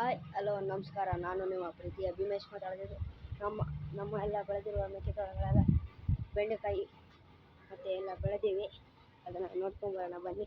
Hi, hello, ನಮಸ್ಕಾರ. ನಾನು ನಿಮ್ಮ ಪ್ರೀತಿಯ ಭೀಮೇಶ್ ಮಾತಾಡ್ತಿದ್ದು ನಮ್ಮ ನಮ್ಮ ಎಲ್ಲ ಬೆಳೆದಿರುವ ಮೆಕ್ಕೆಜೋಳಗಳೆಲ್ಲ ಬೆಂಡೆಕಾಯಿ ಮತ್ತು ಎಲ್ಲ ಬೆಳೆದೀವಿ. ಅದನ್ನು ನೋಡ್ಕೊಂಬರೋಣ ಬನ್ನಿ.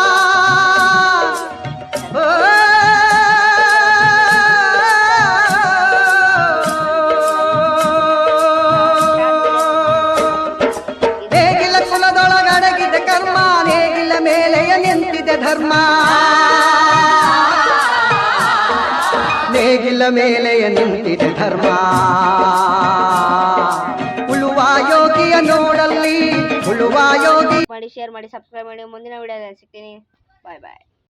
ನೇಗಿಲ ಮೇಲೆಯ ನಿಂತಿದೆ ಧರ್ಮ. ಉಳುವ ಯೋಗಿಯ ನೋಡಲ್ಲಿ, ಉಳುವ ಯೋಗಿ ಮಾಡಿ ಶೇರ್ ಮಾಡಿ ಸಬ್ಸ್ಕ್ರೈಬ್ ಮಾಡಿ. ಮುಂದಿನ ವಿಡಿಯೋದಲ್ಲಿ ಸಿಗ್ತೀನಿ. ಬಾಯ್ ಬಾಯ್